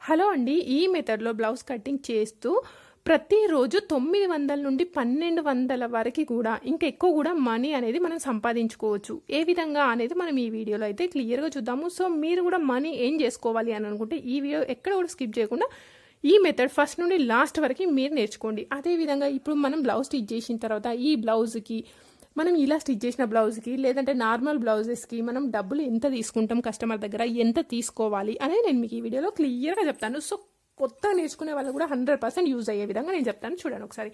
Hello అండి ఈ మెథడ్లో బ్లౌజ్ కటింగ్ చేస్తూ ప్రతిరోజు తొమ్మిది వందల నుండి పన్నెండు వందల వరకు కూడా ఇంకా ఎక్కువ కూడా మనీ అనేది మనం సంపాదించుకోవచ్చు. ఏ విధంగా అనేది మనం ఈ వీడియోలో అయితే క్లియర్గా చూద్దాము. సో మీరు కూడా మనీ ఏం చేసుకోవాలి అని అనుకుంటే ఈ వీడియో ఎక్కడ కూడా స్కిప్ చేయకుండా ఈ మెథడ్ ఫస్ట్ నుండి లాస్ట్ వరకు మీరు నేర్చుకోండి. అదేవిధంగా ఇప్పుడు మనం బ్లౌజ్ స్టిచ్ చేసిన తర్వాత ఈ బ్లౌజ్కి మనం ఇలా స్టిచ్ చేసిన బ్లౌజ్కి లేదంటే నార్మల్ బ్లౌజెస్కి మనం డబ్బులు ఎంత తీసుకుంటాం కస్టమర్ దగ్గర ఎంత తీసుకోవాలి అనేది నేను మీకు ఈ వీడియోలో క్లియర్గా చెప్తాను. సో కొత్త నేర్చుకునే వాళ్ళు కూడా హండ్రెడ్ పర్సెంట్ యూజ్ అయ్యే విధంగా నేను చెప్తాను. చూడండి ఒకసారి.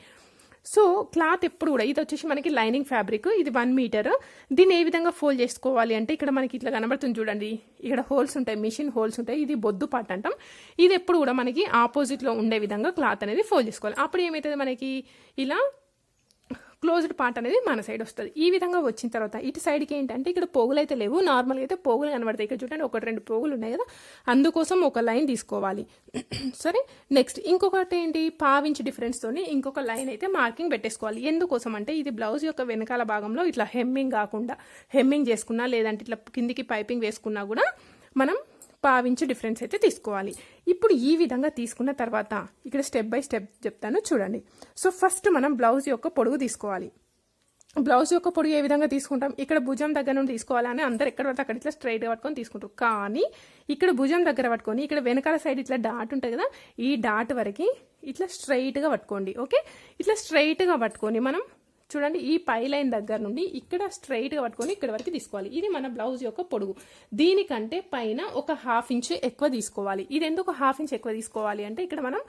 సో క్లాత్ ఎప్పుడు కూడా ఇది వచ్చేసి మనకి లైనింగ్ ఫ్యాబ్రిక్ ఇది వన్ మీటర్. దీన్ని ఏ విధంగా ఫోల్డ్ చేసుకోవాలి అంటే ఇక్కడ మనకి ఇట్లా కనబడుతుంది చూడండి. ఇక్కడ హోల్స్ ఉంటాయి మిషన్ హోల్స్ ఉంటాయి ఇది బొద్దు పార్ట్ అంటాం. ఇది ఎప్పుడు కూడా మనకి ఆపోజిట్లో ఉండే విధంగా క్లాత్ అనేది ఫోల్డ్ చేసుకోవాలి. అప్పుడు ఏమవుతుంది మనకి ఇలా క్లోజ్డ్ పార్ట్ అనేది మన సైడ్ వస్తుంది. ఈ విధంగా వచ్చిన తర్వాత ఇటు సైడ్కి ఏంటంటే ఇక్కడ పోగులు అయితే లేవు. నార్మల్గా అయితే పోగులు కనబడతాయి. ఇక్కడ చూడండి ఒకటి రెండు పోగులు ఉన్నాయి కదా. అందుకోసం ఒక లైన్ తీసుకోవాలి. సరే నెక్స్ట్ ఇంకొకటి ఏంటి? పావించి డిఫరెన్స్తో ఇంకొక లైన్ అయితే మార్కింగ్ పెట్టేసుకోవాలి. ఎందుకోసం అంటే ఇది బ్లౌజ్ యొక్క వెనకాల భాగంలో ఇట్లా హెమ్మింగ్ కాకుండా హెమ్మింగ్ చేసుకున్నా లేదంటే ఇట్లా కిందికి పైపింగ్ వేసుకున్నా కూడా మనం పావించు డిఫరెన్స్ అయితే తీసుకోవాలి. ఇప్పుడు ఈ విధంగా తీసుకున్న తర్వాత ఇక్కడ స్టెప్ బై స్టెప్ చెప్తాను చూడండి. సో ఫస్ట్ మనం బ్లౌజ్ యొక్క పొడుగు తీసుకోవాలి. బ్లౌజ్ యొక్క పొడుగు ఏ విధంగా తీసుకుంటాం? ఇక్కడ భుజం దగ్గర నుండి తీసుకోవాలని అందరు ఎక్కడ పడితే అక్కడ ఇట్లా స్ట్రైట్గా పట్టుకొని తీసుకుంటారు. కానీ ఇక్కడ భుజం దగ్గర పట్టుకొని ఇక్కడ వెనకాల సైడ్ ఇట్లా డాట్ ఉంటుంది కదా ఈ డాట్ వరకు ఇట్లా స్ట్రైట్గా పట్టుకోండి ఓకే ఇట్లా స్ట్రైట్గా పట్టుకొని మనం చూడండి ఈ పై లైన్ దగ్గర నుండి ఇక్కడ స్ట్రైట్గా పట్టుకొని ఇక్కడ వరకు తీసుకోవాలి. ఇది మన బ్లౌజ్ యొక్క పొడుగు. దీనికంటే పైన ఒక హాఫ్ ఇంచ్ ఎక్కువ తీసుకోవాలి. ఇది ఎందుకు హాఫ్ ఇంచ్ ఎక్కువ తీసుకోవాలి అంటే ఇక్కడ మనం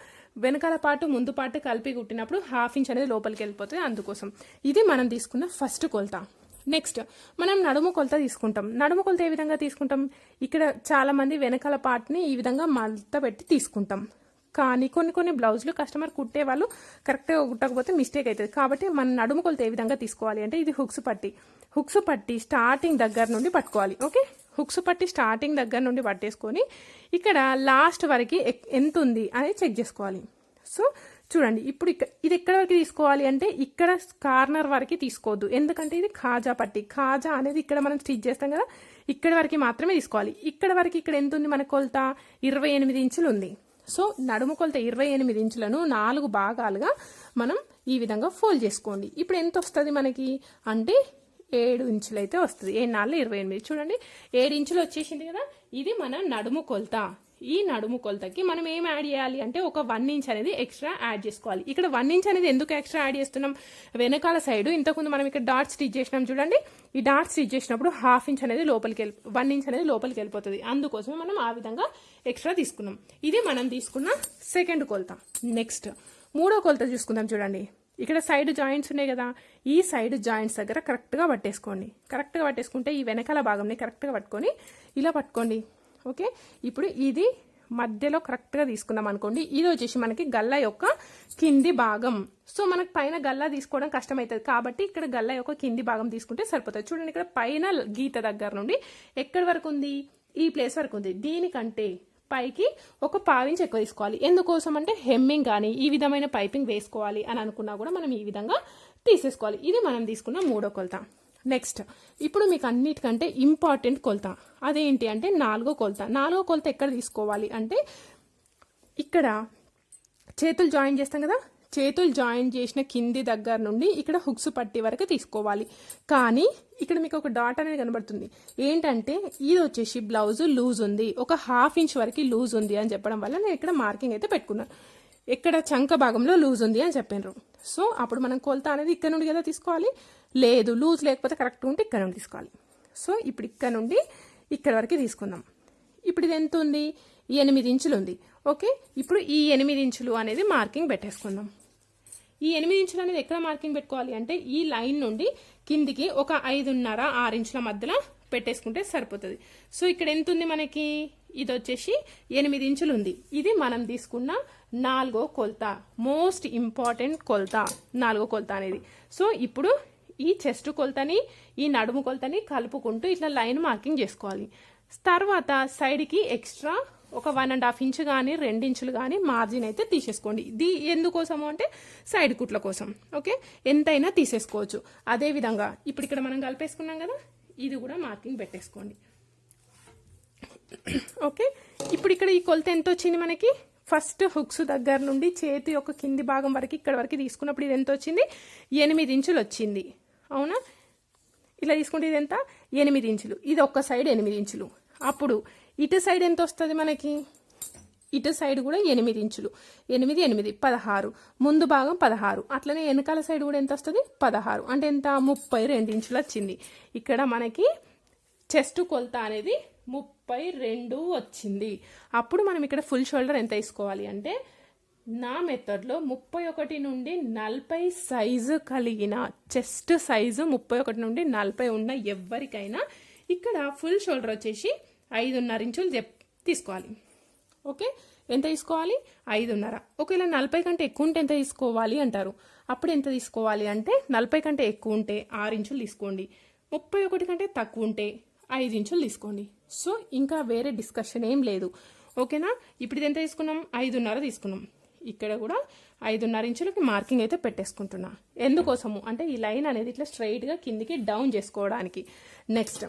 వెనకాల పాటు ముందు పాటు కలిపి కుట్టినప్పుడు హాఫ్ ఇంచ్ అనేది లోపలికి వెళ్ళిపోతుంది అందుకోసం. ఇది మనం తీసుకున్న ఫస్ట్ కొలత. నెక్స్ట్ మనం నడుము కొలత తీసుకుంటాం. నడుము కొలత ఏ విధంగా తీసుకుంటాం? ఇక్కడ చాలామంది వెనకాల పార్ట్ని ఈ విధంగా మలత పెట్టి తీసుకుంటాం. కానీ కొన్ని కొన్ని బ్లౌజులు కస్టమర్ కుట్టే వాళ్ళు కరెక్ట్గా కుట్టకపోతే మిస్టేక్ అవుతుంది. కాబట్టి మన నడుము కొలత ఏ విధంగా తీసుకోవాలి అంటే ఇది హుక్స్ పట్టి. హుక్స్ పట్టి స్టార్టింగ్ దగ్గర నుండి పట్టుకోవాలి. ఓకే? హుక్స్ పట్టి స్టార్టింగ్ దగ్గర నుండి పట్టేసుకొని ఇక్కడ లాస్ట్ వరకు ఎంత ఉంది అనేది చెక్ చేసుకోవాలి. సో చూడండి ఇప్పుడు ఇక్కడ ఇది ఎక్కడ వరకు తీసుకోవాలి అంటే ఇక్కడ కార్నర్ వరకు తీసుకోవద్దు. ఎందుకంటే ఇది ఖాజా పట్టి. ఖాజా అనేది ఇక్కడ మనం స్టిచ్ చేస్తాం కదా ఇక్కడ వరకు మాత్రమే తీసుకోవాలి. ఇక్కడ వరకు ఇక్కడ ఎంత ఉంది మన కొలత? ఇరవై ఎనిమిది ఇంచులు ఉంది. సో నడుము కొలత ఇరవై ఎనిమిది ఇంచులను నాలుగు భాగాలుగా మనం ఈ విధంగా ఫోల్డ్ చేసుకోండి. ఇప్పుడు ఎంత వస్తుంది మనకి? అంటే ఏడు ఇంచులు అయితే వస్తుంది. ఏడు నాలుగు ఇరవై ఎనిమిది. చూడండి ఏడు ఇంచులు వచ్చేసింది కదా? ఇది మన నడుము కొలత. ఈ నడుము కొలతకి మనం ఏం యాడ్ చేయాలి అంటే ఒక వన్ ఇంచ్ అనేది ఎక్స్ట్రా యాడ్ చేసుకోవాలి. ఇక్కడ వన్ ఇంచ్ అనేది ఎందుకు ఎక్స్ట్రా యాడ్ చేస్తున్నాం? వెనకాల సైడ్ ఇంతకుముందు మనం ఇక్కడ డాట్ స్టిచ్ చేసినాం చూడండి. ఈ డాట్ స్టిచ్ చేసినప్పుడు హాఫ్ ఇంచ్ అనేది లోపలికి వెళ్ళి వన్ ఇంచ్ అనేది లోపలికి వెళ్ళిపోతుంది. అందుకోసమే మనం ఆ విధంగా ఎక్స్ట్రా తీసుకున్నాం. ఇది మనం తీసుకున్న సెకండ్ కొలత. నెక్స్ట్ మూడో కొలత చూసుకుందాం చూడండి. ఇక్కడ సైడ్ జాయింట్స్ ఉన్నాయి కదా. ఈ సైడ్ జాయింట్స్ దగ్గర కరెక్ట్గా పట్టేసుకోండి. కరెక్ట్గా పట్టేసుకుంటే ఈ వెనకాల భాగంని కరెక్ట్గా పట్టుకొని ఇలా పట్టుకోండి. ఓకే? ఇప్పుడు ఇది మధ్యలో కరెక్ట్గా తీసుకున్నాం అనుకోండి. ఇది వచ్చేసి మనకి గల్ల యొక్క కింది భాగం. సో మనకు పైన గల్లా తీసుకోవడం కష్టమవుతుంది కాబట్టి ఇక్కడ గల్ల యొక్క కింది భాగం తీసుకుంటే సరిపోతుంది. చూడండి ఇక్కడ పైన గీత దగ్గర నుండి ఎక్కడి వరకు ఉంది? ఈ ప్లేస్ వరకు ఉంది. దీనికంటే పైకి ఒక పావించి ఎక్కువ తీసుకోవాలి. ఎందుకోసం అంటే హెమ్మింగ్ కానీ ఈ విధమైన పైపింగ్ వేసుకోవాలి అని అనుకున్నా కూడా మనం ఈ విధంగా తీసేసుకోవాలి. ఇది మనం తీసుకున్న మూడో కొలత. నెక్స్ట్ ఇప్పుడు మీకు అన్నిటికంటే ఇంపార్టెంట్ కొలత. అదేంటి అంటే నాలుగో కొలత. నాలుగో కొలత ఎక్కడ తీసుకోవాలి అంటే ఇక్కడ చేతులు జాయిన్ చేస్తాం కదా? చేతులు జాయిన్ చేసిన కింది దగ్గర నుండి ఇక్కడ హుక్స్ పట్టి వరకు తీసుకోవాలి. కానీ ఇక్కడ మీకు ఒక డాట్ అనేది కనబడుతుంది. ఏంటంటే ఇది వచ్చేసి బ్లౌజ్ లూజ్ ఉంది. ఒక హాఫ్ ఇంచ్ వరకు లూజ్ ఉంది అని చెప్పడం వల్ల నేను ఇక్కడ మార్కింగ్ అయితే పెట్టుకున్నాను ఎక్కడ చంక భాగంలో లూజ్ ఉంది అని చెప్పినారు. సో అప్పుడు మనం కొలత అనేది ఇక్కడ నుండి కదా తీసుకోవాలి? లేదు లూజ్ లేకపోతే కరెక్ట్ ఉంటే ఇక్కడ నుండి తీసుకోవాలి. సో ఇప్పుడు ఇక్కడ నుండి ఇక్కడ వరకు తీసుకుందాం. ఇప్పుడు ఇది ఎంత ఉంది? ఎనిమిది ఇంచులు ఉంది. ఓకే? ఇప్పుడు ఈ ఎనిమిది ఇంచులు అనేది మార్కింగ్ పెట్టేసుకుందాం. ఈ ఎనిమిది ఇంచులు అనేది ఎక్కడ మార్కింగ్ పెట్టుకోవాలి అంటే ఈ లైన్ నుండి కిందికి ఒక ఐదున్నర ఆరు ఇంచుల మధ్యలో పెట్టేసుకుంటే సరిపోతుంది. సో ఇక్కడ ఎంత ఉంది మనకి? ఇది వచ్చేసి ఎనిమిది ఇంచులు ఉంది. ఇది మనం తీసుకున్న నాలుగో కొలత మోస్ట్ ఇంపార్టెంట్ కొలత నాలుగో కొలత అనేది. సో ఇప్పుడు ఈ చెస్ట్ కొలతని ఈ నడుము కొలతని కలుపుకుంటూ ఇట్లా లైన్ మార్కింగ్ చేసుకోవాలి. తర్వాత సైడ్కి ఎక్స్ట్రా ఒక వన్ అండ్ హాఫ్ ఇంచ్ కానీ రెండు ఇంచులు కానీ మార్జిన్ అయితే తీసేసుకోండి. ఇది ఎందుకోసము అంటే సైడ్ కుట్ల కోసం ఓకే? ఎంతైనా తీసేసుకోవచ్చు. అదే విధంగా ఇప్పుడు ఇక్కడ మనం కలిపేసుకున్నాం కదా ఇది కూడా మార్కింగ్ పెట్టేసుకోండి. ఓకే? ఇప్పుడు ఇక్కడ ఈ కొలత ఎంత వచ్చింది మనకి? ఫస్ట్ హుక్స్ దగ్గర నుండి చేతి యొక్క కింది భాగం వరకు ఇక్కడ వరకు తీసుకున్నప్పుడు ఇది ఎంత వచ్చింది? ఎనిమిది ఇంచులు వచ్చింది. అవునా? ఇలా తీసుకుంటే ఇది ఎంత? ఎనిమిది ఇంచులు. ఇది ఒక్క సైడ్ ఎనిమిది ఇంచులు. అప్పుడు ఇటు సైడ్ ఎంత వస్తుంది మనకి? ఇటు సైడ్ కూడా ఎనిమిది ఇంచులు. ఎనిమిది ఎనిమిది పదహారు. ముందు భాగం పదహారు. అట్లనే వెనకాల సైడ్ కూడా ఎంత వస్తుంది? పదహారు. అంటే ఎంత? ముప్పై రెండు ఇంచులు వచ్చింది. ఇక్కడ మనకి చెస్ట్ కొలత అనేది ముప్పై రెండు వచ్చింది. అప్పుడు మనం ఇక్కడ ఫుల్ షోల్డర్ ఎంత తీసుకోవాలి అంటే నా మెథడ్లో ముప్పై ఒకటి నుండి నలభై సైజు కలిగిన చెస్ట్ సైజు ముప్పై ఒకటి నుండి నలభై ఉన్న ఎవరికైనా ఇక్కడ ఫుల్ షోల్డర్ వచ్చేసి ఐదున్నర ఇంచులు చెప్ తీసుకోవాలి. ఓకే? ఎంత తీసుకోవాలి? ఐదున్నర. ఒకవేళ నలభై కంటే ఎక్కువ ఉంటే ఎంత తీసుకోవాలి అంటారు. అప్పుడు ఎంత తీసుకోవాలి అంటే నలభై కంటే ఎక్కువ ఉంటే ఆరు ఇంచులు తీసుకోండి. ముప్పై ఒకటి కంటే తక్కువ ఉంటే ఐదు ఇంచులు తీసుకోండి. సో ఇంకా వేరే డిస్కషన్ ఏం లేదు. ఓకేనా? ఇప్పుడు ఇది ఎంత తీసుకున్నాం? ఐదున్నర తీసుకున్నాం. ఇక్కడ కూడా ఐదున్నర ఇంచులకి మార్కింగ్ అయితే పెట్టేసుకుంటున్నా. ఎందుకోసము? అంటే ఈ లైన్ అనేది ఇట్లా స్ట్రైట్గా కిందికి డౌన్ చేసుకోవడానికి. నెక్స్ట్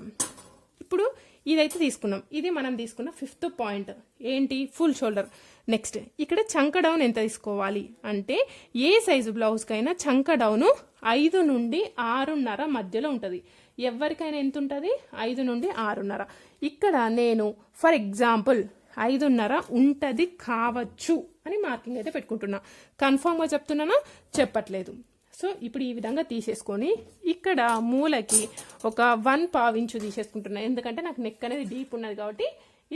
ఇప్పుడు ఇదైతే తీసుకున్నాం. ఇది మనం తీసుకున్న ఫిఫ్త్ పాయింట్ ఏంటి? ఫుల్ షోల్డర్ నెక్స్ట్ ఇక్కడ చంక డౌన్ ఎంత తీసుకోవాలి? అంటే ఏ సైజు బ్లౌజ్కైనా చంక డౌను ఐదు నుండి ఆరున్నర మధ్యలో ఉంటుంది. ఎవరికైనా ఎంత ఉంటుంది? ఐదు నుండి ఆరున్నర. ఇక్కడ నేను ఫర్ ఎగ్జాంపుల్ ఐదున్నర ఉంటుంది కావచ్చు. అని మార్కింగ్ అయితే పెట్టుకుంటున్నా. కన్ఫామ్గా చెప్తున్నానా? చెప్పట్లేదు. సో ఇప్పుడు ఈ విధంగా తీసేసుకొని ఇక్కడ మూలకి ఒక వన్ పావ్ ఇంచు తీసేసుకుంటున్నా. ఎందుకంటే నాకు నెక్ అనేది డీప్ ఉన్నది కాబట్టి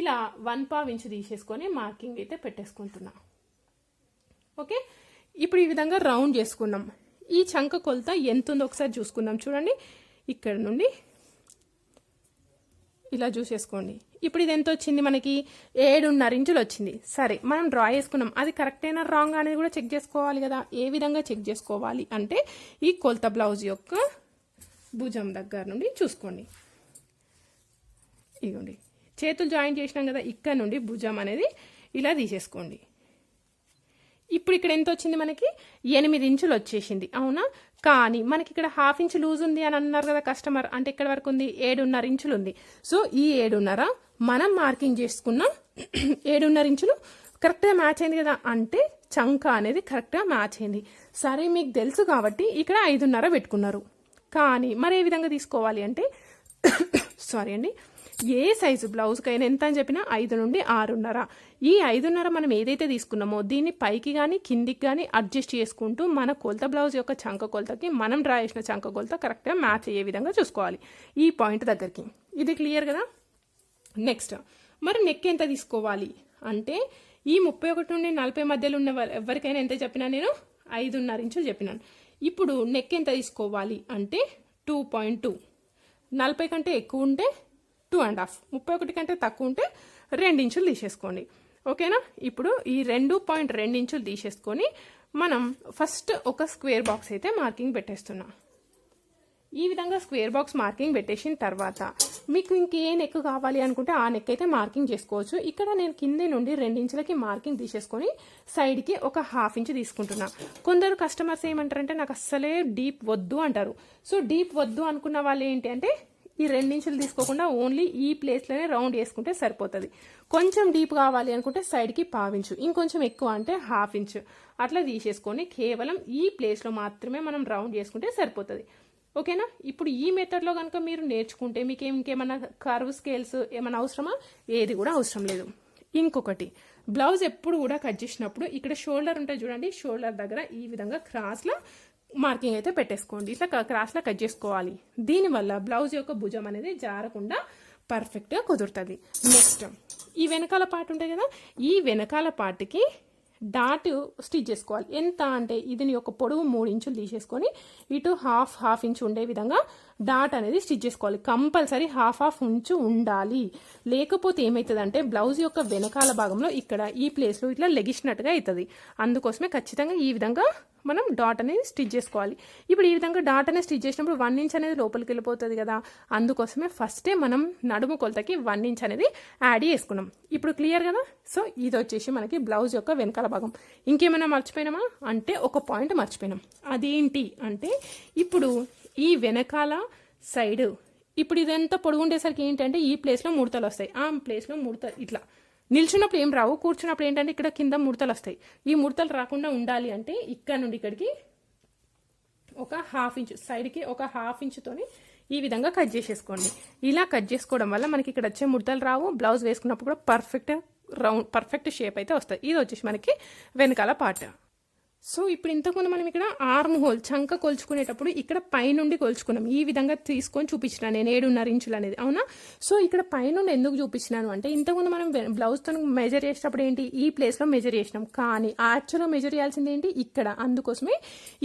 ఇలా వన్ పావు ఇంచు తీసేసుకొని మార్కింగ్ అయితే పెట్టేసుకుంటున్నా. ఓకే? ఇప్పుడు ఈ విధంగా రౌండ్ చేసుకున్నాం. ఈ చంక కొలత ఎంత ఉందో ఒకసారి చూసుకుందాం. చూడండి. ఇక్కడ నుండి ఇలా చూసేసుకోండి. ఇప్పుడు ఇది ఎంత వచ్చింది మనకి? ఏడున్నర ఇంచులు వచ్చింది. సరే మనం డ్రా చేసుకున్నాం. అది కరెక్ట్ అయినా రాంగ్ అనేది కూడా చెక్ చేసుకోవాలి కదా. ఏ విధంగా చెక్ చేసుకోవాలి అంటే ఈ కొలత బ్లౌజ్ యొక్క భుజం దగ్గర నుండి చూసుకోండి. ఇదిగోండి. చేతులు జాయిన్ చేసినాం కదా ఇక్కడ నుండి భుజం అనేది ఇలా తీసేసుకోండి. ఇప్పుడు ఇక్కడ ఎంత వచ్చింది మనకి? ఎనిమిది ఇంచులు వచ్చేసింది. అవునా? కానీ మనకి ఇక్కడ హాఫ్ ఇంచ్ లూజ్ ఉంది అని అన్నారు కదా కస్టమర్ అంటే ఇక్కడ వరకు ఉంది ఏడున్నర ఇంచులు ఉంది. సో ఈ ఏడున్నర మనం మార్కింగ్ చేసుకున్న ఏడున్నర ఇంచులు. కరెక్ట్గా మ్యాచ్ అయింది కదా అంటే చంక అనేది కరెక్ట్గా మ్యాచ్ అయింది. సరే మీకు తెలుసు కాబట్టి ఇక్కడ ఐదున్నర పెట్టుకున్నారు. కానీ మరి ఏ విధంగా తీసుకోవాలి అంటే సారీ అండి ఏ సైజు బ్లౌజ్కైనా ఎంత అని చెప్పినా ఐదు నుండి ఆరున్నర. ఈ ఐదున్నర మనం ఏదైతే తీసుకున్నామో దీన్ని పైకి కానీ కిందికి కానీ అడ్జస్ట్ చేసుకుంటూ మన కొలత బ్లౌజ్ యొక్క చంక కొలతకి మనం డ్రా చేసిన చంక కొలత కరెక్ట్గా మ్యాచ్ అయ్యే విధంగా చూసుకోవాలి. ఈ పాయింట్ దగ్గరికి. ఇది క్లియర్ కదా? నెక్స్ట్ మరి నెక్ ఎంత తీసుకోవాలి? అంటే ఈ ముప్పై ఒకటి నుండి నలభై మధ్యలో ఉన్న ఎవరికైనా ఎంత చెప్పినా నేను ఐదున్నర ఇంచులు చెప్పినాను. ఇప్పుడు నెక్ ఎంత తీసుకోవాలి అంటే టూ పాయింట్ టూ. నలభై కంటే ఎక్కువ ఉంటే టూ అండ్ హాఫ్. ముప్పై ఒకటి కంటే తక్కువ ఉంటే రెండు ఇంచులు తీసేసుకోండి. ఓకేనా? ఇప్పుడు ఈ రెండు పాయింట్ రెండు ఇంచులు తీసేసుకొని మనం ఫస్ట్ ఒక స్క్వేర్ బాక్స్ అయితే మార్కింగ్ పెట్టేస్తున్నాం. ఈ విధంగా స్క్వేర్ బాక్స్ మార్కింగ్ పెట్టేసిన తర్వాత మీకు ఇంకే నెక్ కావాలి అనుకుంటే ఆ నెక్ అయితే మార్కింగ్ చేసుకోవచ్చు. ఇక్కడ నేను కింద నుండి రెండించులకి మార్కింగ్ తీసేసుకొని సైడ్కి ఒక హాఫ్ ఇంచ్ తీసుకుంటున్నా. కొందరు కస్టమర్స్ ఏమంటారంటే నాకు అస్సలే డీప్ వద్దు అంటారు. సో డీప్ వద్దు అనుకున్న వాళ్ళు ఏంటి అంటే ఈ రెండించులు తీసుకోకుండా ఓన్లీ ఈ ప్లేస్లోనే రౌండ్ వేసుకుంటే సరిపోతుంది. కొంచెం డీప్ కావాలి అనుకుంటే సైడ్కి పావించు ఇంకొంచెం ఎక్కువ అంటే హాఫ్ ఇంచ్ అట్లా తీసేసుకొని కేవలం ఈ ప్లేస్లో మాత్రమే మనం రౌండ్ చేసుకుంటే సరిపోతుంది. ఓకేనా? ఇప్పుడు ఈ మెథడ్లో కనుక మీరు నేర్చుకుంటే మీకు ఇంకేమైనా కర్వ్ స్కేల్స్ ఏమైనా అవసరమా? ఏది కూడా అవసరం లేదు. ఇంకొకటి బ్లౌజ్ ఎప్పుడు కూడా కట్ చేసినప్పుడు ఇక్కడ షోల్డర్ ఉంటుంది చూడండి షోల్డర్ దగ్గర ఈ విధంగా క్రాస్లో మార్కింగ్ అయితే పెట్టేసుకోండి. ఇట్లా క- క్రాస్లో కట్ చేసుకోవాలి. దీనివల్ల బ్లౌజ్ యొక్క భుజం అనేది జారకుండా పర్ఫెక్ట్గా కుదురుతుంది. నెక్స్ట్ ఈ వెనకాల పార్ట్ ఉంటుంది కదా ఈ వెనకాల పార్ట్కి డాట్ స్టిచ్ చేసుకోవాలి. ఎంత అంటే ఇది ఒక పొడవు మూడు ఇంచులు తీసేసుకొని ఇటు హాఫ్ హాఫ్ ఇంచు ఉండే విధంగా డాట్ అనేది స్టిచ్ చేసుకోవాలి. కంపల్సరీ హాఫ్ హాఫ్ ఉంచు ఉండాలి. లేకపోతే ఏమవుతుందంటే బ్లౌజ్ యొక్క వెనకాల భాగంలో ఇక్కడ ఈ ప్లేస్లో ఇట్లా లెగిసినట్టుగా అవుతుంది అందుకోసమే ఖచ్చితంగా ఈ విధంగా మనం డాట్ అనేది స్టిచ్ చేసుకోవాలి. ఇప్పుడు ఈ విధంగా డాట్ అనేది స్టిచ్ చేసినప్పుడు వన్ ఇంచ్ అనేది లోపలికి వెళ్ళిపోతుంది కదా. అందుకోసమే ఫస్టే మనం నడుము కొలతకి వన్ ఇంచ్ అనేది యాడ్ చేసుకున్నాం. ఇప్పుడు క్లియర్ కదా? సో ఇది వచ్చేసి మనకి బ్లౌజ్ యొక్క వెనకాల భాగం. ఇంకేమైనా మర్చిపోయినామా? అంటే ఒక పాయింట్ మర్చిపోయినాం. అదేంటి? అంటే ఇప్పుడు ఈ వెనకాల సైడ్. ఇప్పుడు ఇదంతా పొడుగు ఉండేసరికి ఏంటంటే ఈ ప్లేస్లో ముడతలు వస్తాయి. ఆ ప్లేస్లో ముడత ఇట్లా. నిల్చున్నప్పుడు ఏం రావు. కూర్చున్నప్పుడు ఏంటంటే ఇక్కడ కింద ముడతలు వస్తాయి. ఈ ముడతలు రాకుండా ఉండాలి అంటే ఇక్కడ నుండి ఇక్కడికి ఒక హాఫ్ ఇంచ్ సైడ్కి ఒక హాఫ్ ఇంచుతోని ఈ విధంగా కట్ చేసేసుకోండి. ఇలా కట్ చేసుకోవడం వల్ల మనకి ఇక్కడ వచ్చే ముడతలు రావు. బ్లౌజ్ వేసుకున్నప్పుడు కూడా పర్ఫెక్ట్ రౌండ్ పర్ఫెక్ట్ షేప్ అయితే వస్తుంది ఇది వచ్చేసి మనకి వెనకాల పార్ట్ సో ఇప్పుడు ఇంతకుముందు మనం ఇక్కడ ఆర్మ్ హోల్ చంక కొలుచుకునేటప్పుడు ఇక్కడ పైనుండి కొలుచుకున్నాం. ఈ విధంగా తీసుకొని చూపించిన నేను ఏడున్నర ఇంచులు అనేది. అవునా? సో ఇక్కడ పైనుండి ఎందుకు చూపించినాను అంటే ఇంతకుముందు మనం బ్లౌజ్తో మెజర్ చేసేటప్పుడు ఏంటి ఈ ప్లేస్లో మెజర్ చేసినాం. కానీ యాక్చువల్గా మెజర్ చేయాల్సింది ఏంటి ఇక్కడ. అందుకోసమే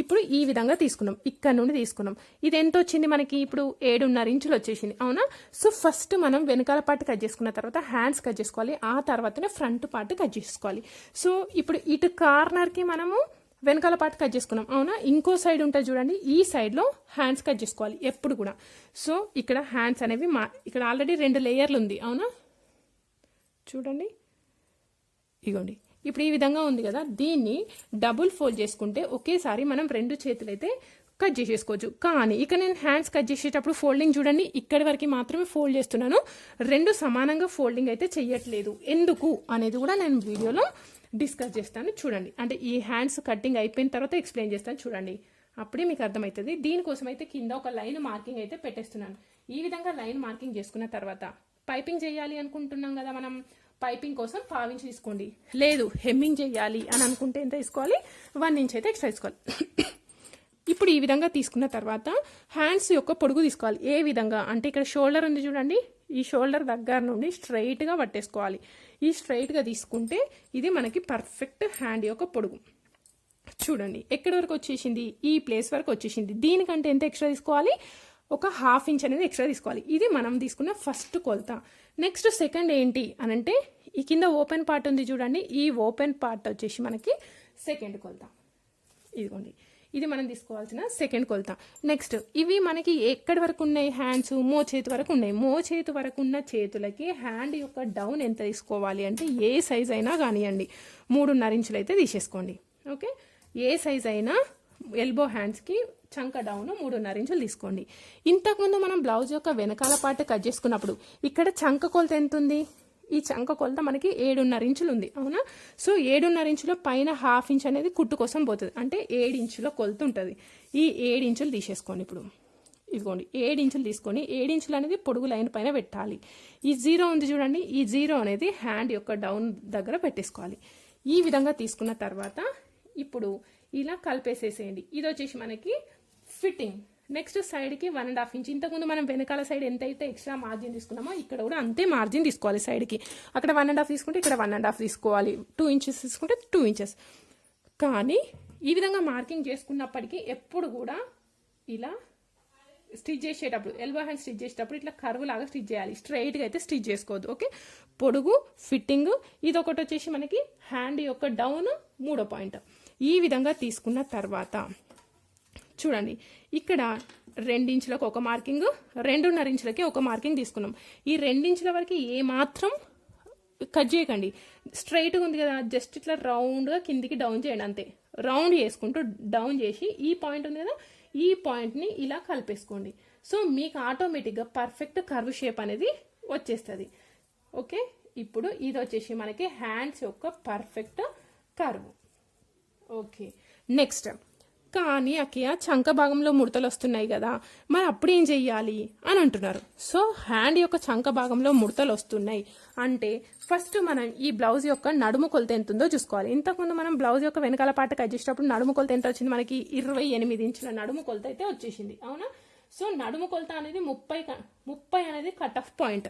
ఇప్పుడు ఈ విధంగా తీసుకున్నాం. ఇక్కడ నుండి తీసుకున్నాం. ఇది ఎంత వచ్చింది మనకి? ఇప్పుడు ఏడున్నర ఇంచులు వచ్చేసింది. అవునా? సో ఫస్ట్ మనం వెనకాల పార్ట్ కట్ చేసుకున్న తర్వాత హ్యాండ్స్ కట్ చేసుకోవాలి. ఆ తర్వాతనే ఫ్రంట్ పార్ట్ కట్ చేసుకోవాలి. సో ఇప్పుడు ఇటు కార్నర్కి మనము వెనకాల పార్ట్ కట్ చేసుకున్నాం. అవునా? ఇంకో సైడ్ ఉంటుంది చూడండి ఈ సైడ్లో హ్యాండ్స్ కట్ చేసుకోవాలి ఎప్పుడు కూడా. సో ఇక్కడ హ్యాండ్స్ అనేవి మా ఇక్కడ ఆల్రెడీ రెండు లేయర్లు ఉంది. అవునా? చూడండి. ఇగోండి. ఇప్పుడు ఈ విధంగా ఉంది కదా దీన్ని డబుల్ ఫోల్డ్ చేసుకుంటే ఒకేసారి మనం రెండు చేతులైతే కట్ చేసేసుకోవచ్చు. కానీ ఇక నేను హ్యాండ్స్ కట్ చేసేటప్పుడు ఫోల్డింగ్ చూడండి ఇక్కడి వరకు మాత్రమే ఫోల్డ్ చేస్తున్నాను. రెండు సమానంగా ఫోల్డింగ్ అయితే చెయ్యట్లేదు. ఎందుకు అనేది కూడా నేను వీడియోలో డిస్కస్ చేస్తాను. చూడండి. అంటే ఈ హ్యాండ్స్ కటింగ్ అయిపోయిన తర్వాత ఎక్స్ప్లెయిన్ చేస్తాను. చూడండి. అప్పుడే మీకు అర్థమవుతుంది దీనికోసం అయితే కింద ఒక లైన్ మార్కింగ్ అయితే పెట్టేస్తున్నాను. ఈ విధంగా లైన్ మార్కింగ్ చేసుకున్న తర్వాత పైపింగ్ చేయాలి అనుకుంటున్నాం కదా మనం. పైపింగ్ కోసం పావించి తీసుకోండి. లేదు హెమ్మింగ్ చేయాలి అని అనుకుంటే ఎంత తీసుకోవాలి? వన్ ఇంచ్ అయితే ఎక్స్ట్రా తీసుకోవాలి. ఇప్పుడు ఈ విధంగా తీసుకున్న తర్వాత హ్యాండ్స్ యొక్క పొడుగు తీసుకోవాలి. ఏ విధంగా? అంటే ఇక్కడ షోల్డర్ ఉంది చూడండి. ఈ షోల్డర్ దగ్గర నుండి స్ట్రైట్గా పట్టేసుకోవాలి. ఈ స్ట్రైట్గా తీసుకుంటే ఇది మనకి పర్ఫెక్ట్ హ్యాండ్ యొక్క పొడుగు. చూడండి ఎక్కడి వరకు వచ్చేసింది? ఈ ప్లేస్ వరకు వచ్చేసింది. దీనికంటే ఎంత ఎక్స్ట్రా తీసుకోవాలి? ఒక హాఫ్ ఇంచ్ అనేది ఎక్స్ట్రా తీసుకోవాలి. ఇది మనం తీసుకున్న ఫస్ట్ కొలత. నెక్స్ట్ సెకండ్ ఏంటి అని అంటే ఈ కింద ఓపెన్ పార్ట్ ఉంది చూడండి. ఈ ఓపెన్ పార్ట్ వచ్చేసి మనకి సెకండ్ కొలత. ఇదిగోండి. ఇది మనం తీసుకోవాల్సిన సెకండ్ కొలత. నెక్స్ట్ ఇవి మనకి ఎక్కడి వరకు ఉన్నాయి? హ్యాండ్స్ మో చేతి వరకు ఉన్నాయి. మో చేతి వరకు ఉన్న చేతులకి హ్యాండ్ యొక్క డౌన్ ఎంత తీసుకోవాలి అంటే ఏ సైజ్ అయినా కానివ్వండి. మూడున్నర ఇంచులు అయితే తీసేసుకోండి. ఓకే ఏ సైజ్ అయినా ఎల్బో హ్యాండ్స్కి చంక డౌన్ మూడున్నర ఇంచులు తీసుకోండి. ఇంతకుముందు మనం బ్లౌజ్ యొక్క వెనకాల పార్ట్ కట్ చేసుకున్నప్పుడు ఇక్కడ చంక కొలత ఎంత ఉంది? ఈ చంక కొలత మనకి ఏడున్నర ఇంచులు ఉంది అవునా? సో ఏడున్నర ఇంచులో పైన హాఫ్ ఇంచ్ అనేది కుట్టు కోసం పోతుంది. అంటే ఏడు ఇంచుల కొలత ఉంటుంది. ఈ ఏడు ఇంచులు తీసేసుకోండి ఇప్పుడు. ఇదిగోండి ఏడు ఇంచులు తీసుకొని ఏడు ఇంచులు అనేది పొడుగు లైన్ పైన పెట్టాలి. ఈ జీరో ఉంది చూడండి ఈ జీరో అనేది హ్యాండ్ యొక్క డౌన్ దగ్గర పెట్టేసుకోవాలి. ఈ విధంగా తీసుకున్న తర్వాత ఇప్పుడు ఇలా కలిపేసేసేయండి. ఇది వచ్చేసి మనకి ఫిట్టింగ్. నెక్స్ట్ సైడ్కి వన్ అండ్ హాఫ్ ఇంచ్ ఇంతకుముందు మనం వెనకాల సైడ్ ఎంత అయితే ఎక్స్ట్రా మార్జిన్ తీసుకున్నామో ఇక్కడ కూడా అంతే మార్జిన్ తీసుకోవాలి సైడ్కి అక్కడ వన్ అండ్ హాఫ్ తీసుకుంటే ఇక్కడ వన్ అండ్ హాఫ్ తీసుకోవాలి. టూ ఇంచెస్ తీసుకుంటే టూ ఇంచెస్ కానీ ఈ విధంగా మార్కింగ్ చేసుకున్నప్పటికీ ఎప్పుడు కూడా ఇలా స్టిచ్ చేసేటప్పుడు ఎల్బో హ్యాండ్ స్టిచ్ చేసేటప్పుడు ఇట్లా కర్వ్ లాగా స్టిచ్ చేయాలి. స్ట్రైట్గా అయితే స్టిచ్ చేసుకోవద్దు ఓకే పొడుగు ఫిట్టింగ్ ఇది ఒకటి వచ్చేసి మనకి హ్యాండ్ యొక్క డౌన్ మూడో పాయింట్ ఈ విధంగా తీసుకున్న తర్వాత చూడండి ఇక్కడ రెండించులకు ఒక మార్కింగ్ రెండున్నర ఇంచులకి ఒక మార్కింగ్ తీసుకున్నాం. ఈ రెండించుల వరకు ఏ మాత్రం కట్ చేయకండి. స్ట్రైట్గా ఉంది కదా జస్ట్ ఇట్లా రౌండ్గా కిందికి డౌన్ చేయండి అంతే. రౌండ్ చేసుకుంటూ డౌన్ చేసి ఈ పాయింట్ ఉంది కదా ఈ పాయింట్ని ఇలా కలిపేసుకోండి. సో మీకు ఆటోమేటిక్గా పర్ఫెక్ట్ కర్వ్ షేప్ అనేది వచ్చేస్తుంది. ఓకే? ఇప్పుడు ఇది వచ్చేసి మనకి హ్యాండ్స్ యొక్క పర్ఫెక్ట్ కర్వ్. ఓకే? నెక్స్ట్. కానీ అక్కయ్య చంక భాగంలో ముడతలు వస్తున్నాయి కదా మరి అప్పుడు ఏం చెయ్యాలి? అని అంటున్నారు. సో హ్యాండ్ యొక్క చంక భాగంలో ముడతలు వస్తున్నాయి. అంటే ఫస్ట్ మనం ఈ బ్లౌజ్ యొక్క నడుము కొలత ఎంత ఉందో చూసుకోవాలి. ఇంతకుముందు మనం బ్లౌజ్ యొక్క వెనకాల పాటకు కట్ నడుము కొలత ఎంత వచ్చింది? మనకి ఇరవై ఎనిమిది ఇంచుల నడుము కొలత అయితే వచ్చేసింది. అవునా? సో నడుము కొలత అనేది ముప్పై క- ముప్పై అనేది కట్ ఆఫ్ పాయింట్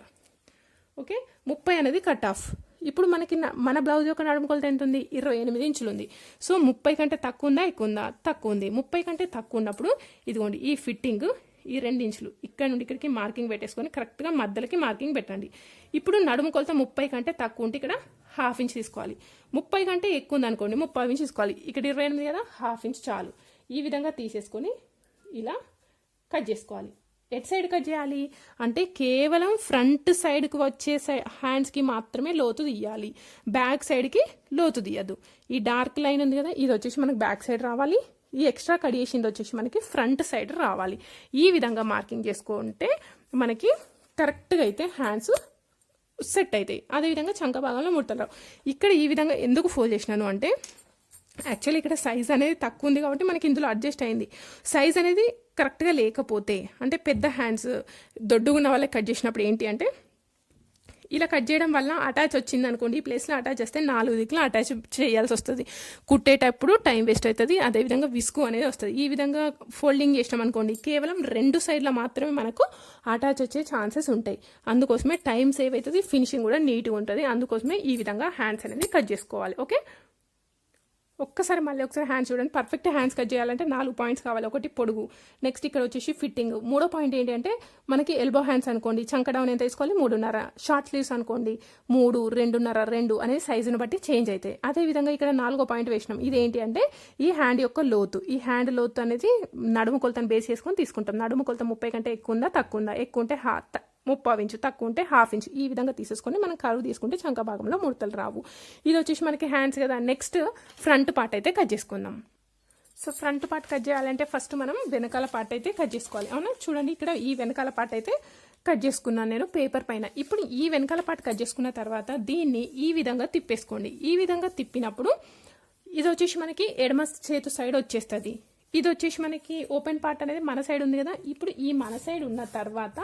ఓకే? ముప్పై అనేది కట్ ఆఫ్ ఇప్పుడు మనకి మన బ్లౌజ్ యొక్క నడుము కొలత ఎంత ఉంది ఇరవై ఎనిమిది ఇంచులు ఉంది సో ముప్పై కంటే తక్కువ ఉందా? ఎక్కువ ఉందా? తక్కువ ఉంది. ముప్పై కంటే తక్కువ ఉన్నప్పుడు ఇదిగోండి ఈ ఫిట్టింగ్ ఈ రెండు ఇంచులు ఇక్కడ నుండి ఇక్కడికి మార్కింగ్ పెట్టేసుకొని కరెక్ట్గా మధ్యలోకి మార్కింగ్ పెట్టండి. ఇప్పుడు నడుము కొలత ముప్పై కంటే తక్కువ ఉంటే ఇక్కడ హాఫ్ ఇంచ్ తీసుకోవాలి. ముప్పై కంటే ఎక్కువ ఉంది అనుకోండి ముప్పై ఇంచ్ తీసుకోవాలి. ఇక్కడ ఇరవై ఎనిమిది కదా హాఫ్ ఇంచ్ చాలు. ఈ విధంగా తీసేసుకొని ఇలా కట్ చేసుకోవాలి. ఎట్ సైడ్ కట్ చేయాలి? అంటే కేవలం ఫ్రంట్ సైడ్కి వచ్చే సైడ్ హ్యాండ్స్కి మాత్రమే లోతు తీయాలి. బ్యాక్ సైడ్కి లోతు తీయద్దు. ఈ డార్క్ లైన్ ఉంది కదా ఇది వచ్చేసి మనకి బ్యాక్ సైడ్ రావాలి. ఈ ఎక్స్ట్రా కట్ చేసింది వచ్చేసి మనకి ఫ్రంట్ సైడ్ రావాలి. ఈ విధంగా మార్కింగ్ చేసుకుంటే మనకి కరెక్ట్గా అయితే హ్యాండ్స్ సెట్ అవుతాయి. అదేవిధంగా చంక భాగంలో ముట్టలు ఇక్కడ ఈ విధంగా ఎందుకు ఫోల్డ్ చేసినాను అంటే యాక్చువల్లీ ఇక్కడ సైజ్ అనేది తక్కువ ఉంది కాబట్టి మనకి ఇందులో అడ్జస్ట్ అయింది. సైజ్ అనేది కరెక్ట్గా లేకపోతే అంటే పెద్ద హ్యాండ్స్ దొడ్డుగున్న వాళ్ళకి కట్ చేసినప్పుడు ఏంటి అంటే ఇలా కట్ చేయడం వల్ల అటాచ్ వచ్చింది అనుకోండి ఈ ప్లేస్లో అటాచ్ చేస్తే నాలుగు దిక్కులు అటాచ్ చేయాల్సి వస్తుంది. కుట్టేటప్పుడు టైం వేస్ట్ అవుతుంది అదేవిధంగా విసుగు అనేది వస్తుంది. ఈ విధంగా ఫోల్డింగ్ చేసినాం అనుకోండి కేవలం రెండు సైడ్ల మాత్రమే మనకు అటాచ్ వచ్చే ఛాన్సెస్ ఉంటాయి. అందుకోసమే టైం సేవ్ అవుతుంది ఫినిషింగ్ కూడా నీట్గా ఉంటుంది. అందుకోసమే ఈ విధంగా హ్యాండ్స్ అనేది కట్ చేసుకోవాలి. ఓకే ఒక్కసారి మళ్ళీ ఒకసారి హ్యాండ్స్ చూడండి. పర్ఫెక్ట్ హ్యాండ్స్ కట్ చేయాలంటే నాలుగు పాయింట్స్ కావాలి. ఒకటి పొడుగు. నెక్స్ట్ ఇక్కడ వచ్చేసి ఫిట్టింగ్ మూడో పాయింట్ ఏంటంటే మనకి ఎల్బో హ్యాండ్స్ అనుకోండి. చంక డౌన్ ఎంత తీసుకోవాలి మూడున్నర. షార్ట్ స్లీవ్స్ అనుకోండి. మూడు రెండున్నర రెండు అనేది సైజును బట్టి చేంజ్ అవుతాయి. అదేవిధంగా ఇక్కడ నాలుగో పాయింట్ వేసినాం. ఇదేంటి అంటే ఈ హ్యాండ్ యొక్క లోతు. ఈ హ్యాండ్ లోతు అనేది నడుము కొలతను బేస్ చేసుకొని తీసుకుంటాం. నడుము కొలత ముప్పై కంటే ఎక్కువ ఉందా? తక్కువ ఉందా? ఎక్కువ ఉంటే ముప్పావు ఇంచు తక్కువ ఉంటే హాఫ్ ఇంచ్. ఈ విధంగా తీసేసుకొని మనం కరువు తీసుకుంటే చంక భాగంలో ముడతలు రావు. ఇది వచ్చేసి మనకి హ్యాండ్స్ కదా. నెక్స్ట్ ఫ్రంట్ పార్ట్ అయితే కట్ చేసుకుందాం. సో ఫ్రంట్ పార్ట్ కట్ చేయాలంటే ఫస్ట్ మనం వెనకాల పార్ట్ అయితే కట్ చేసుకోవాలి. అవునా? చూడండి ఇక్కడ ఈ వెనకాల పార్ట్ అయితే కట్ చేసుకున్నాను నేను పేపర్ పైన. ఇప్పుడు ఈ వెనకాల పార్ట్ కట్ చేసుకున్న తర్వాత దీన్ని ఈ విధంగా తిప్పేసుకోండి. ఈ విధంగా తిప్పినప్పుడు ఇది వచ్చేసి మనకి ఎడమ చేతు సైడ్ వచ్చేస్తుంది. ఇది వచ్చేసి మనకి ఓపెన్ పార్ట్ అనేది మన సైడ్ ఉంది కదా. ఇప్పుడు ఈ మన సైడ్ ఉన్న తర్వాత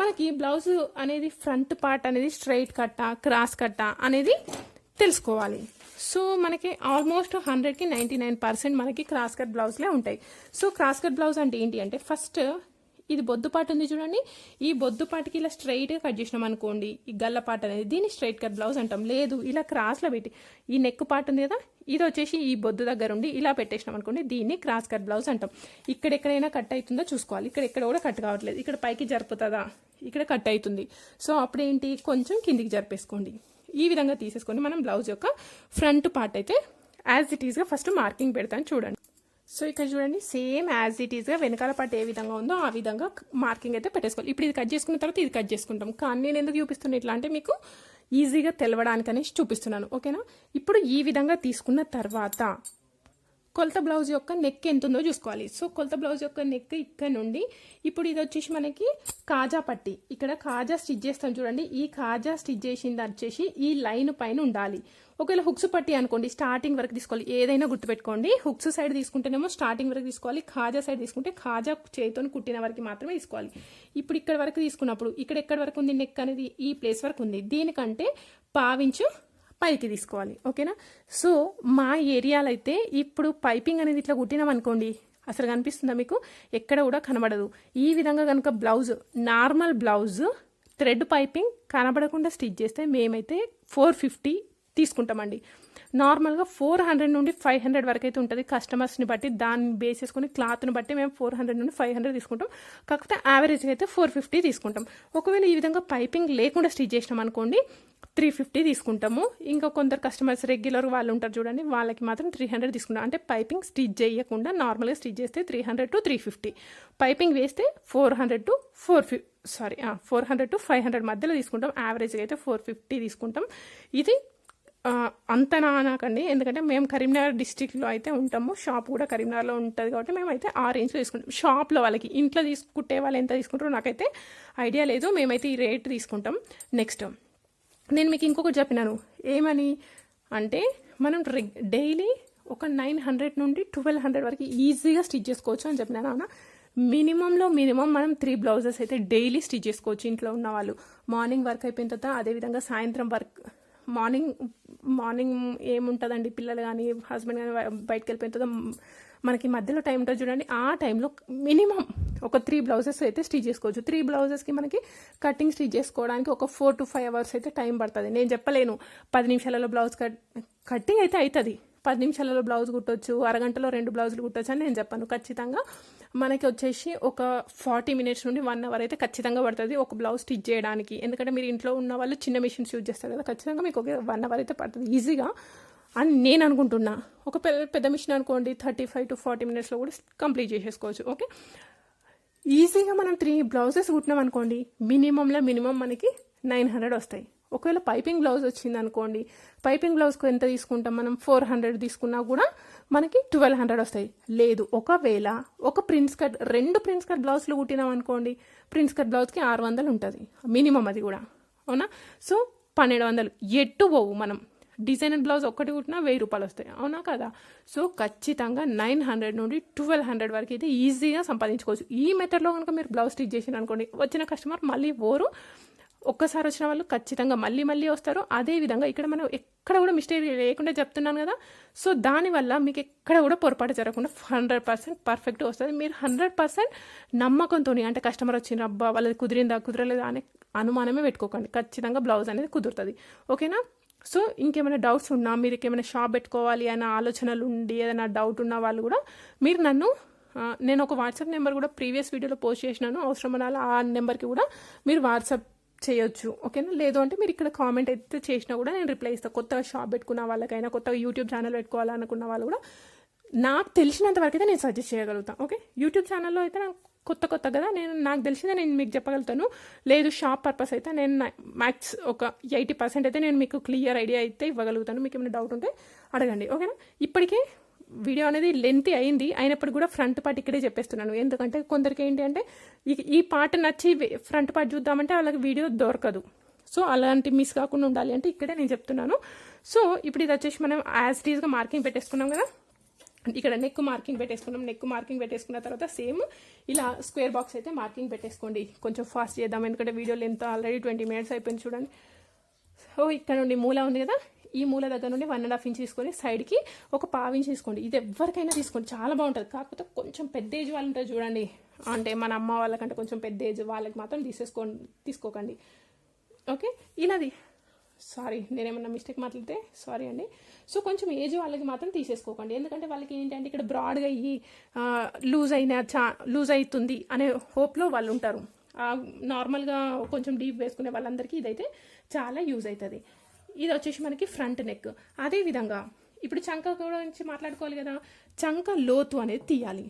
మనకి బ్లౌజ్ అనేది ఫ్రంట్ పార్ట్ అనేది స్ట్రైట్ కట్ట క్రాస్ కట్ట అనేది తెలుసుకోవాలి. సో మనకి ఆల్మోస్ట్ హండ్రెడ్కి నైంటీ నైన్ పర్సెంట్ మనకి క్రాస్ కట్ బ్లౌజ్లే ఉంటాయి. సో క్రాస్ కట్ బ్లౌజ్ అంటే ఏంటి అంటే ఫస్ట్ ఇది బొద్దుపాటు ఉంది చూడండి. ఈ బొద్దుపాటికి ఇలా స్ట్రైట్గా కట్ చేసినాం అనుకోండి ఈ గల్ల పాట అనేది దీన్ని స్ట్రైట్ కట్ బ్లౌజ్ అంటాం. లేదు ఇలా క్రాస్లో పెట్టి ఈ నెక్ పాటు ఉంది కదా ఇది వచ్చేసి ఈ బొద్దు దగ్గర ఉండి ఇలా పెట్టేసినాం అనుకోండి దీన్ని క్రాస్ కట్ బ్లౌజ్ అంటాం. ఇక్కడ ఎక్కడైనా కట్ అవుతుందో చూసుకోవాలి. ఇక్కడ ఎక్కడ కూడా కట్ కావట్లేదు. ఇక్కడ పైకి జరుపుతుందా? ఇక్కడ కట్ అవుతుంది. సో అప్పుడేంటి? కొంచెం కిందికి జరిపేసుకోండి. ఈ విధంగా తీసేసుకొని మనం బ్లౌజ్ యొక్క ఫ్రంట్ పార్ట్ అయితే యాజ్ ఇట్ ఈస్గా ఫస్ట్ మార్కింగ్ పెడతాను చూడండి. సో ఇక్కడ చూడండి సేమ్ యాజ్ ఇట్ ఈస్గా వెనకాల పాటు ఏ విధంగా ఉందో ఆ విధంగా మార్కింగ్ అయితే పెట్టేసుకోవాలి. ఇప్పుడు ఇది కట్ చేసుకున్న తర్వాత ఇది కట్ చేసుకుంటాం. కానీ నేను ఎందుకు చూపిస్తున్నా ఇట్లా అంటే మీకు ఈజీగా తెలవడానికి అనేసి చూపిస్తున్నాను ఓకేనా? ఇప్పుడు ఈ విధంగా తీసుకున్న తర్వాత కొలత బ్లౌజ్ యొక్క నెక్ ఎంత ఉందో చూసుకోవాలి. సో కొలత బ్లౌజ్ యొక్క నెక్ ఇక్కడ నుండి ఇప్పుడు ఇది వచ్చేసి మనకి కాజా పట్టి. ఇక్కడ కాజా స్టిచ్ చేస్తాం చూడండి. ఈ కాజా స్టిచ్ చేసింది వచ్చేసి ఈ లైన్ పైన ఉండాలి. ఒకవేళ హుక్స్ పట్టి అనుకోండి స్టార్టింగ్ వరకు తీసుకోవాలి. ఏదైనా గుర్తుపెట్టుకోండి. హుక్స్ సైడ్ తీసుకుంటేనేమో స్టార్టింగ్ వరకు తీసుకోవాలి. కాజా సైడ్ తీసుకుంటే కాజా చేతితో కుట్టిన వరకు మాత్రమే తీసుకోవాలి. ఇప్పుడు ఇక్కడ వరకు తీసుకున్నప్పుడు ఇక్కడ ఎక్కడి వరకు ఉంది నెక్ అనేది? ఈ ప్లేస్ వరకు ఉంది. దీనికంటే పావించు పైకి తీసుకోవాలి. ఓకేనా? సో మా ఏరియాలో అయితే ఇప్పుడు పైపింగ్ అనేది ఇట్లా కుట్టినాం అనుకోండి అసలు కనిపిస్తుందా మీకు? ఎక్కడ కూడా కనబడదు. ఈ విధంగా కనుక blouse normal blouse thread piping కనబడకుండా స్టిచ్ చేస్తే మేమైతే ఫోర్ ఫిఫ్టీ తీసుకుంటామండి. నార్మల్గా ఫోర్ హండ్రెడ్ నుండి ఫైవ్ హండ్రెడ్ వరకు అయితే ఉంటుంది కస్టమర్స్ని బట్టి. దాన్ని బేస్ చేసుకుని క్లాత్ని బట్టి మేము ఫోర్ హండ్రెడ్ నుండి ఫైవ్ హండ్రెడ్ తీసుకుంటాం. కాకపోతే యావరేజ్గా అయితే ఫోర్ ఫిఫ్టీ తీసుకుంటాం. ఒకవేళ ఈ విధంగా పైపింగ్ లేకుండా స్టిచ్ చేసినాం అనుకోండి త్రీ ఫిఫ్టీ తీసుకుంటాము. ఇంకా కొందరు కస్టమర్స్ రెగ్యులర్ వాళ్ళు ఉంటారు చూడండి వాళ్ళకి మాత్రం త్రీ హండ్రెడ్ తీసుకుంటాం. అంటే పైపింగ్ స్టిచ్ చేయకుండా నార్మల్గా స్టిచ్ చేస్తే three hundred to three fifty. Piping వేస్తే four hundred to four fif sorry four hundred to five hundred మధ్యలో తీసుకుంటాం. యావరేజ్గా అయితే ఫోర్ ఫిఫ్టీ తీసుకుంటాం. ఇది అంత నానాకండి. ఎందుకంటే మేము కరీంనగర్ డిస్టిక్లో అయితే ఉంటాము. షాప్ కూడా కరీంనగర్లో ఉంటుంది కాబట్టి మేమైతే ఆ రేంజ్లో తీసుకుంటాం. షాప్లో వాళ్ళకి ఇంట్లో తీసుకుంటే వాళ్ళు ఎంత తీసుకుంటారో నాకైతే ఐడియా లేదు. మేమైతే ఈ రేట్ తీసుకుంటాం. నెక్స్ట్ నేను మీకు ఇంకొకటి చెప్పినాను. ఏమని? అంటే మనం డైలీ ఒక నైన్ హండ్రెడ్ నుండి ట్వెల్వ్ హండ్రెడ్ వరకు ఈజీగా స్టిచ్ చేసుకోవచ్చు అని చెప్పినాను. అవునా? మినిమంలో మినిమం మనం త్రీ బ్లౌజెస్ అయితే డైలీ స్టిచ్ చేసుకోవచ్చు ఇంట్లో ఉన్న వాళ్ళు. మార్నింగ్ వర్క్ అయిపోయిన తర్వాత అదేవిధంగా సాయంత్రం వర్క్ మార్నింగ్ మార్నింగ్ ఏముంటుందండి పిల్లలు కానీ హస్బెండ్ కానీ బయటకు వెళ్ళిపోయిన తర్వాత మనకి మధ్యలో టైం ఉంటుంది చూడండి. ఆ టైంలో మినిమం ఒక త్రీ బ్లౌజెస్ అయితే స్టిచ్ చేసుకోవచ్చు. త్రీ బ్లౌజెస్కి మనకి కటింగ్ స్టిచ్ చేసుకోవడానికి ఒక ఫోర్ టు ఫైవ్ అవర్స్ అయితే టైం పడుతుంది. నేను చెప్పలేను. పది నిమిషాలలో బ్లౌజ్ కట్ కటింగ్ అయితే అవుతుంది పది నిమిషాలలో బ్లౌజ్ కుట్టొచ్చు అరగంటలో రెండు బ్లౌజులు కుట్టొచ్చు అని నేను చెప్పాను. ఖచ్చితంగా మనకి వచ్చేసి ఒక ఫార్టీ మినిట్స్ నుండి వన్ అవర్ అయితే ఖచ్చితంగా పడుతుంది ఒక బ్లౌజ్ స్టిచ్ చేయడానికి. ఎందుకంటే మీరు ఇంట్లో ఉన్న వాళ్ళు చిన్న మిషన్స్ యూజ్ చేస్తారు కదా ఖచ్చితంగా మీకు ఒక వన్ అవర్ అయితే పడుతుంది ఈజీగా. అని నేను అనుకుంటున్నా ఒక పెద్ద పెద్ద మిషన్ అనుకోండి థర్టీ ఫైవ్ టు ఫార్టీ మినిట్స్లో కూడా కంప్లీట్ చేసేసుకోవచ్చు ఓకే? ఈజీగా మనం త్రీ బ్లౌజెస్ కుట్టినాం అనుకోండి మినిమంలో మినిమం మనకి నైన్ హండ్రెడ్ వస్తాయి. ఒకవేళ పైపింగ్ బ్లౌజ్ వచ్చింది అనుకోండి పైపింగ్ బ్లౌజ్కి ఎంత తీసుకుంటాం మనం? ఫోర్ హండ్రెడ్ తీసుకున్నా కూడా మనకి ట్వెల్వ్ హండ్రెడ్ వస్తాయి. లేదు ఒకవేళ ఒక ప్రిన్స్ కట్ రెండు ప్రిన్స్ కట్ బ్లౌజ్లు కుట్టినాం అనుకోండి ప్రిన్స్ కట్ బ్లౌజ్కి ఆరు వందలు ఉంటుంది. మినిమం అది కూడా. అవునా? సో పన్నెండు వందలు. ఎట్టు పోవు మనం. డిజైనర్ బ్లౌజ్ ఒక్కటి కుట్టినా వెయ్యి రూపాయలు వస్తాయి. అవునా కదా? సో ఖచ్చితంగా నైన్ హండ్రెడ్ నుండి ట్వెల్వ్ హండ్రెడ్ వరకు అయితే ఈజీగా సంపాదించుకోవచ్చు. ఈ మెథడ్లో కనుక మీరు బ్లౌజ్ స్టిచ్ చేసిన అనుకోండి వచ్చిన కస్టమర్ మళ్ళీ ఓరు ఒక్కసారి వచ్చిన వాళ్ళు ఖచ్చితంగా మళ్ళీ మళ్ళీ వస్తారు. అదే విధంగా ఇక్కడ మనం ఎక్కడ కూడా మిస్టేక్ లేకుండా చెప్తున్నాను కదా. సో దానివల్ల మీకు ఎక్కడ కూడా పొరపాటు జరగకుండా హండ్రెడ్ పర్సెంట్ పర్ఫెక్ట్ వస్తుంది. మీరు హండ్రెడ్ పర్సెంట్ నమ్మకంతో అంటే కస్టమర్ వచ్చిన అబ్బా వాళ్ళది కుదిరిందా కుదరలేదా అనే అనుమానమే పెట్టుకోకండి. ఖచ్చితంగా బ్లౌజ్ అనేది కుదురుతుంది. ఓకేనా సో ఇంకేమైనా డౌట్స్ ఉన్నా మీరు ఏమైనా షాప్ పెట్టుకోవాలి అనే ఆలోచనలు ఉండి ఏదైనా డౌట్ ఉన్న వాళ్ళు కూడా మీరు నన్ను నేను ఒక వాట్సాప్ నెంబర్ కూడా ప్రీవియస్ వీడియోలో పోస్ట్ చేసినాను. అవసరం అనాలి ఆ నెంబర్కి కూడా మీరు వాట్సాప్ చేయొచ్చు. ఓకేనా? లేదు అంటే మీరు ఇక్కడ కామెంట్ అయితే చేసినా కూడా నేను రిప్లై ఇస్తాను కొత్తగా షాప్ పెట్టుకున్న వాళ్ళకైనా కొత్తగా యూట్యూబ్ ఛానల్ పెట్టుకోవాలనుకున్న వాళ్ళు కూడా నాకు తెలిసినంత వరకు అయితే నేను సజెస్ట్ చేయగలుగుతాను ఓకే? యూట్యూబ్ ఛానల్లో అయితే నాకు కొత్త కొత్త కదా నేను నాకు తెలిసిందే నేను మీకు చెప్పగలుగుతాను. లేదు షాప్ పర్పస్ అయితే నేను మ్యాక్స్ ఒక ఎయిటీ పర్సెంట్ అయితే నేను మీకు క్లియర్ ఐడియా అయితే ఇవ్వగలుగుతాను. మీకు ఏమైనా డౌట్ ఉంటే అడగండి. ఓకేనా? ఇప్పటికే వీడియో అనేది లెంత్ అయింది. అయినప్పుడు కూడా ఫ్రంట్ పార్ట్ ఇక్కడే చెప్పేస్తున్నాను. ఎందుకంటే కొందరికి ఏంటి అంటే ఈ ఈ పార్ట్ నచ్చి ఫ్రంట్ పార్ట్ చూద్దామంటే వాళ్ళకి వీడియో దొరకదు. సో అలాంటి మిస్ కాకుండా ఉండాలి అంటే ఇక్కడే నేను చెప్తున్నాను. సో ఇప్పుడు ఇది వచ్చేసి మనం యాజ్ టీజ్గా మార్కింగ్ పెట్టేసుకున్నాం కదా. ఇక్కడ నెక్ మార్కింగ్ పెట్టేసుకున్నాం. నెక్ మార్కింగ్ పెట్టేసుకున్న తర్వాత సేమ్ ఇలా స్క్వేర్ బాక్స్ అయితే మార్కింగ్ పెట్టేసుకోండి. కొంచెం ఫాస్ట్ చేద్దాం. ఎందుకంటే video length already twenty minutes అయిపోయింది చూడండి. సో ఇక్కడ నుండి మూల ఉంది కదా. ఈ మూల దగ్గర నుండి వన్ అండ్ హాఫ్ ఇంచ్ తీసుకొని సైడ్కి ఒక పావు ఇంచ్ తీసుకోండి. ఇది ఎవరికైనా తీసుకోండి. చాలా బాగుంటుంది. కాకపోతే కొంచెం పెద్ద ఏజ్ వాళ్ళు ఉంటారు చూడండి. అంటే మన అమ్మ వాళ్ళకంటే కొంచెం పెద్ద ఏజ్ వాళ్ళకి మాత్రం తీసేసుకోండి తీసుకోకండి. ఓకే? ఇలాది. సారీ నేనేమన్నా మిస్టేక్ మాట్లాడితే సారీ అండి. సో కొంచెం ఏజ్ వాళ్ళకి మాత్రం తీసేసుకోకండి. ఎందుకంటే వాళ్ళకి ఏంటంటే ఇక్కడ బ్రాడ్గా అయ్యి లూజ్ అయిన చా లూజ్ అవుతుంది అనే హోప్లో వాళ్ళు ఉంటారు. నార్మల్గా కొంచెం డీప్ వేసుకునే వాళ్ళందరికీ ఇదైతే చాలా యూజ్ అవుతుంది. ఇది వచ్చేసి మనకి ఫ్రంట్ నెక్. అదే విధంగా ఇప్పుడు చంక గురించి మాట్లాడుకోవాలి కదా చంక లోతు అనేది తీయాలి.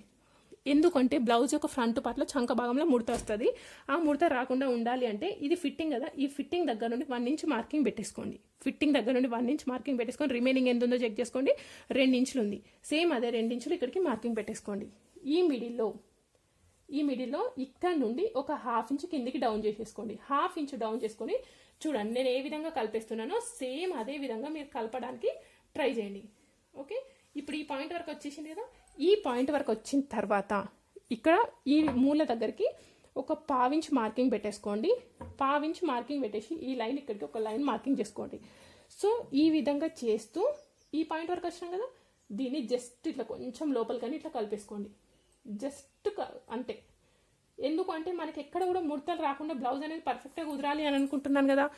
ఎందుకంటే బ్లౌజ్ యొక్క ఫ్రంట్ పార్ట్లో చంక భాగంలో ముడత వస్తుంది. ఆ ముడత రాకుండా ఉండాలి అంటే ఇది ఫిట్టింగ్ కదా ఈ ఫిట్టింగ్ దగ్గర నుండి వన్ ఇంచ్ మార్కింగ్ పెట్టేసుకోండి. ఫిట్టింగ్ దగ్గర నుండి వన్ ఇంచ్ మార్కింగ్ పెట్టేసుకోండి రిమైనింగ్ ఎంత ఉందో చెక్ చేసుకోండి రెండు ఇంచులు ఉంది సేమ్ అదే రెండు ఇంచులు ఇక్కడికి మార్కింగ్ పెట్టేసుకోండి. ఈ మిడిల్లో ఈ మిడిల్లో ఇక్కడ నుండి ఒక హాఫ్ ఇంచ్ కిందికి డౌన్ చేసేసుకోండి. హాఫ్ ఇంచ్ డౌన్ చేసుకొని చూడండి నేను ఏ విధంగా కలిపేస్తున్నానో సేమ్ అదే విధంగా మీరు కలపడానికి ట్రై చేయండి. ఓకే ఇప్పుడు ఈ పాయింట్ వరకు వచ్చేసింది కదా? ఈ పాయింట్ వరకు వచ్చిన తర్వాత ఇక్కడ ఈ మూల దగ్గరికి ఒక పావించ్ మార్కింగ్ పెట్టేసుకోండి. పావించ్ మార్కింగ్ పెట్టేసి ఈ లైన్ ఇక్కడికి ఒక లైన్ మార్కింగ్ చేసుకోండి. సో ఈ విధంగా చేస్తూ ఈ పాయింట్ వరకు వచ్చినాం కదా? దీన్ని జస్ట్ ఇట్లా కొంచెం లోపలికని ఇట్లా కలిపేసుకోండి. జస్ట్ క- అంతే. ఎందుకంటే మనకి ఎక్కడ కూడా ముడతలు రాకుండా బ్లౌజ్ అనేది పర్ఫెక్ట్గా కుదరాలి అని అనుకుంటున్నాను కదా.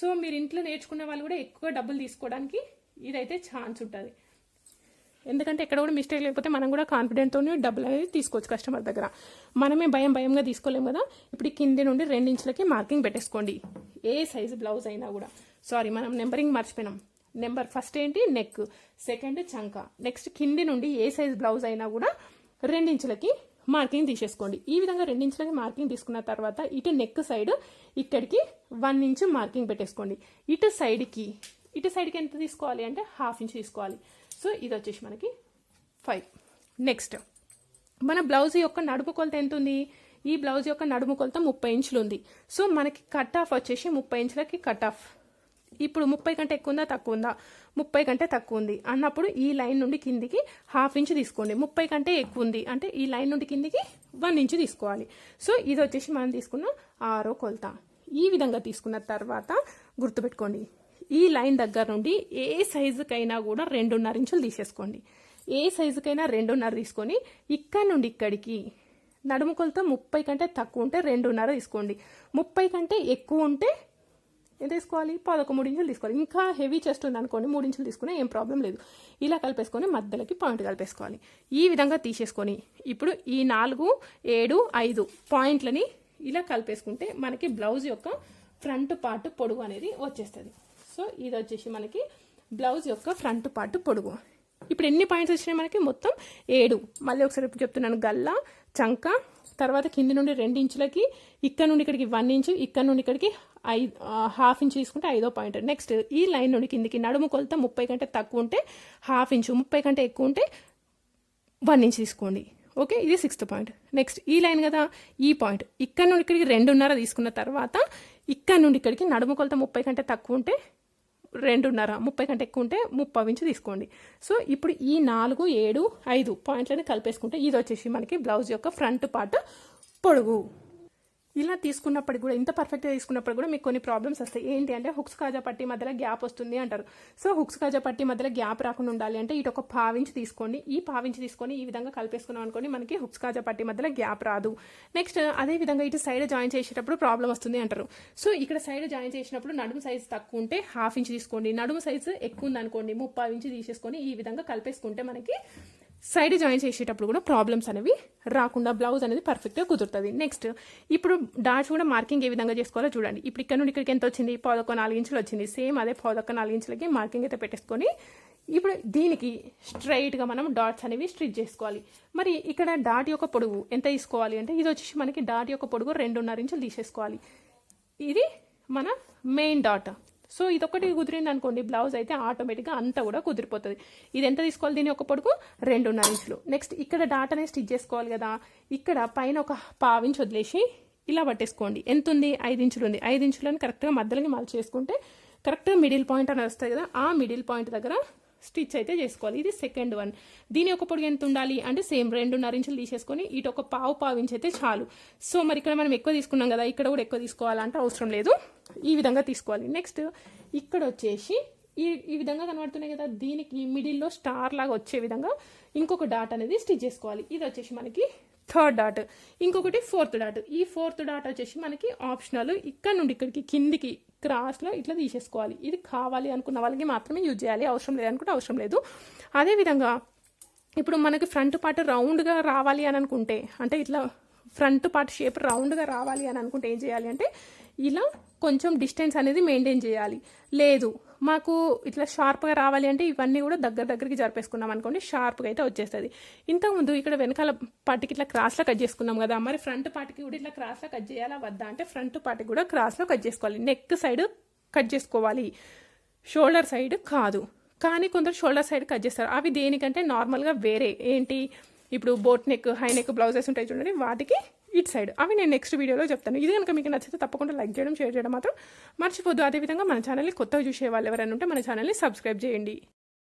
సో మీరు ఇంట్లో నేర్చుకునే వాళ్ళు కూడా ఎక్కువ డబ్బులు తీసుకోవడానికి ఇదైతే ఛాన్స్ ఉంటుంది. ఎందుకంటే ఎక్కడ కూడా మిస్టేక్ లేకపోతే మనం కూడా కాన్ఫిడెంట్తో డబ్బులు అనేది తీసుకోవచ్చు కస్టమర్ దగ్గర. మనమే భయం భయంగా తీసుకోలేము కదా. ఇప్పుడు కింది నుండి రెండించులకి మార్కింగ్ పెట్టేసుకోండి. ఏ సైజు బ్లౌజ్ అయినా కూడా. సారీ మనం నెంబరింగ్ మర్చిపోయినాం. నెంబర్ ఫస్ట్ ఏంటి? నెక్ సెకండ్ చంక. నెక్స్ట్ కింది నుండి ఏ సైజ్ బ్లౌజ్ అయినా కూడా రెండించులకి మార్కింగ్ తీసేసుకోండి. ఈ విధంగా రెండించులకి మార్కింగ్ తీసుకున్న తర్వాత ఇటు నెక్ సైడ్ ఇక్కడికి వన్ ఇంచ్ మార్కింగ్ పెట్టేసుకోండి. ఇటు సైడ్కి ఇటు సైడ్కి ఎంత తీసుకోవాలి అంటే హాఫ్ ఇంచ్ తీసుకోవాలి. సో ఇది వచ్చేసి మనకి ఫైవ్ నెక్స్ట్ మన బ్లౌజ్ యొక్క నడుము కొలత ఎంత ఉంది? ఈ బ్లౌజ్ యొక్క నడుము కొలత ముప్పై ఇంచులు ఉంది. సో మనకి కట్ ఆఫ్ వచ్చేసి ముప్పై ఇంచులకి కట్ ఆఫ్ ఇప్పుడు ముప్పై కంటే ఎక్కువ ఉందా తక్కువ ఉందా ముప్పై కంటే తక్కువ ఉంది అన్నప్పుడు ఈ లైన్ నుండి కిందికి హాఫ్ ఇంచ్ తీసుకోండి. ముప్పై కంటే ఎక్కువ ఉంది అంటే ఈ లైన్ నుండి కిందికి వన్ ఇంచ్ తీసుకోవాలి. సో ఇది వచ్చేసి మనం తీసుకున్న ఆరో కొలత. ఈ విధంగా తీసుకున్న తర్వాత గుర్తుపెట్టుకోండి. ఈ లైన్ దగ్గర నుండి ఏ సైజుకైనా కూడా రెండున్నర ఇంచులు తీసేసుకోండి. ఏ సైజుకైనా రెండున్నర తీసుకొని ఇక్కడ నుండి ఇక్కడికి నడుము కొలత ముప్పై కంటే తక్కువ ఉంటే రెండున్నర తీసుకోండి. ముప్పై కంటే ఎక్కువ ఉంటే ఏం తీసుకోవాలి పదొక మూడు ఇంచులు తీసుకోవాలి. ఇంకా హెవీ చెస్ట్ ఉందనుకోండి మూడు ఇంచులు తీసుకునే ఏం ప్రాబ్లం లేదు. ఇలా కలిపేసుకొని మధ్యలోకి పాయింట్ కలిపేసుకోవాలి. ఈ విధంగా తీసేసుకొని ఇప్పుడు ఈ నాలుగు ఏడు ఐదు పాయింట్లని ఇలా కలిపేసుకుంటే మనకి బ్లౌజ్ యొక్క ఫ్రంట్ పార్ట్ పొడుగు అనేది వచ్చేస్తుంది. సో ఇది వచ్చేసి మనకి బ్లౌజ్ యొక్క ఫ్రంట్ పార్ట్ పొడుగు ఇప్పుడు ఎన్ని పాయింట్స్ వచ్చినాయి మనకి? మొత్తం ఏడు. మళ్ళీ ఒకసారి ఇప్పుడు చెప్తున్నాను. గల్ల చంక తర్వాత కింది నుండి రెండు ఇంచులకి ఇక్కడ నుండి ఇక్కడికి వన్ ఇంచు ఇక్కడ నుండి ఇక్కడికి ఐదు హాఫ్ ఇంచ్ తీసుకుంటే ఐదో పాయింట్. నెక్స్ట్ ఈ లైన్ నుండి కిందికి నడుము కొలత ముప్పై కంటే తక్కువ ఉంటే హాఫ్ ఇంచు ముప్పై కంటే ఎక్కువ ఉంటే వన్ ఇంచ్ తీసుకోండి. ఓకే ఇది సిక్స్త్ పాయింట్ నెక్స్ట్ ఈ లైన్ కదా ఈ పాయింట్ ఇక్కడ నుండి ఇక్కడికి రెండున్నర తీసుకున్న తర్వాత ఇక్కడ నుండి ఇక్కడికి నడుము కొలత ముప్పై కంటే తక్కువ ఉంటే రెండున్నర ముప్పై కంటే ఎక్కువ ఉంటే ముప్పై ఇంచు తీసుకోండి. సో ఇప్పుడు ఈ నాలుగు ఏడు ఐదు పాయింట్లని కలిపేసుకుంటే ఇది వచ్చేసి మనకి బ్లౌజ్ యొక్క ఫ్రంట్ పార్ట్ పొడుగు. ఇలా తీసుకున్నప్పటికి కూడా ఇంత పర్ఫెక్ట్గా తీసుకున్నప్పుడు కూడా మీకు కొన్ని ప్రాబ్లమ్స్ వస్తాయి. ఏంటి అంటే హుక్స్ కాజా పట్టి మధ్యలో గ్యాప్ వస్తుంది అంటారు. సో హుక్స్ కాజా పట్టి మధ్యలో గ్యాప్ రాకుండా ఉండాలి అంటే ఇటు ఒక పావించి తీసుకోండి. ఈ పావించి తీసుకొని ఈ విధంగా కలిపేసుకున్నాం అనుకోండి మనకి హుక్స్ కాజా పట్టి మధ్యలో గ్యాప్ రాదు. నెక్స్ట్ అదే విధంగా ఇటు సైడ్ జాయిన్ చేసేటప్పుడు ప్రాబ్లం వస్తుంది అంటారు. సో ఇక్కడ సైడ్ జాయిన్ చేసినప్పుడు నడుము సైజ్ తక్కువ ఉంటే హాఫ్ ఇంచ్ తీసుకోండి. నడుము సైజు ఎక్కువ ఉంది అనుకోండి ముప్పై ఇంచ్ తీసేసుకొని ఈ విధంగా కలిపేసుకుంటే మనకి సైడ్ జాయిన్ చేసేటప్పుడు కూడా ప్రాబ్లమ్స్ అనేవి రాకుండా బ్లౌజ్ అనేది పర్ఫెక్ట్గా కుదురుతుంది. నెక్స్ట్ ఇప్పుడు డాట్స్ కూడా మార్కింగ్ ఏ విధంగా చేసుకోవాలో చూడండి. ఇప్పుడు ఇక్కడ నుండి ఇక్కడికి ఎంత వచ్చింది? పదొక్క నాలుగు ఇంచులు వచ్చింది. సేమ్ అదే పదొక్క నాలుగు ఇంచులకి మార్కింగ్ అయితే పెట్టేసుకొని ఇప్పుడు దీనికి స్ట్రైట్గా మనం డాట్స్ అనేవి స్టిచ్ చేసుకోవాలి. మరి ఇక్కడ డాట్ యొక్క పొడుగు ఎంత తీసుకోవాలి అంటే ఇది వచ్చేసి మనకి డాట్ యొక్క పొడుగు రెండున్నర ఇంచులు తీసేసుకోవాలి. ఇది మన మెయిన్ డాట్ సో ఇదొకటి కుదిరింది అనుకోండి. బ్లౌజ్ అయితే ఆటోమేటిక్గా అంతా కూడా కుదిరిపోతుంది. ఇది ఎంత తీసుకోవాలి దీని ఒక పొడుగు? రెండున్నర ఇంచులు. నెక్స్ట్ ఇక్కడ డాట్ అనేది స్టిచ్ చేసుకోవాలి కదా. ఇక్కడ పైన ఒక పావించి వదిలేసి ఇలా పట్టేసుకోండి. ఎంత ఉంది ఐదు ఇంచులు ఉంది ఐదు ఇంచులని కరెక్ట్గా మధ్యలోకి మళ్ళీ చేసుకుంటే కరెక్ట్గా మిడిల్ పాయింట్ అనేది వస్తుంది కదా. ఆ మిడిల్ పాయింట్ దగ్గర స్టిచ్ అయితే చేసుకోవాలి. ఇది సెకండ్ వన్. దీని ఒక పొడుగు ఎంత ఉండాలి? అంటే సేమ్ రెండున్నర ఇంచులు తీసేసుకొని ఇటు ఒక పావు పావు ఇంచ్ అయితే చాలు. సో మరి ఇక్కడ మనం ఎక్కువ తీసుకున్నాం కదా. ఇక్కడ కూడా ఎక్కువ తీసుకోవాలంటే అవసరం లేదు. ఈ విధంగా తీసుకోవాలి. నెక్స్ట్ ఇక్కడ వచ్చేసి ఈ ఈ విధంగా కనబడుతున్నాయి కదా దీనికి మిడిల్లో స్టార్ లాగా వచ్చే విధంగా ఇంకొక డాట్ అనేది స్టిచ్ చేసుకోవాలి. ఇది వచ్చేసి మనకి థర్డ్ డాట్ ఇంకొకటి ఫోర్త్ డాట్ ఈ ఫోర్త్ డాట్ వచ్చేసి మనకి ఆప్షనల్ ఇక్కడ నుండి ఇక్కడికి కిందికి క్రాస్లో ఇట్లా తీసేసుకోవాలి. ఇది కావాలి అనుకున్న వాళ్ళకి మాత్రమే యూజ్ చేయాలి. అవసరం లేదనుకుంటే అవసరం లేదు. అదేవిధంగా ఇప్పుడు మనకి ఫ్రంట్ పార్ట్ రౌండ్గా రావాలి అని అనుకుంటే అంటే ఇట్లా ఫ్రంట్ పార్ట్ షేప్ రౌండ్గా రావాలి అని అనుకుంటే ఏం చేయాలి అంటే ఇలా కొంచెం డిస్టెన్స్ అనేది మెయింటైన్ చేయాలి. లేదు మాకు ఇట్లా షార్ప్గా రావాలి అంటే ఇవన్నీ కూడా దగ్గర దగ్గరికి జరిపేసుకున్నాం అనుకోండి షార్ప్గా అయితే వచ్చేస్తుంది. ఇంతకుముందు ఇక్కడ వెనకాల పార్టీకి ఇట్లా క్రాస్లో కట్ చేసుకున్నాం కదా మరి ఫ్రంట్ పాటికి కూడా ఇట్లా క్రాస్లో కట్ చేయాలా వద్దా అంటే ఫ్రంట్ పాటికి కూడా క్రాస్లో కట్ చేసుకోవాలి. నెక్ సైడ్ కట్ చేసుకోవాలి. షోల్డర్ సైడ్ కాదు. కానీ కొందరు షోల్డర్ సైడ్ కట్ చేస్తారు. అవి దేనికంటే నార్మల్గా వేరే. ఏంటి? ఇప్పుడు boat neck high neck blouses ఉంటాయి చూడండి వాటికి ఇట్ సైడ్. అవి నేను నెక్స్ట్ వీడియోలో చెప్తాను. ఇది కనుక మీకు నచ్చితే తప్పకుండా లైక్ చేయడం షేర్ చేయడం మాత్రం మర్చిపోద్దు. అదేవిధంగా మన ఛానల్ని కొత్తగా చూసే వాళ్ళు ఎవరైనా ఉంటే మన ఛానల్ని సబ్స్క్రైబ్ చేయండి.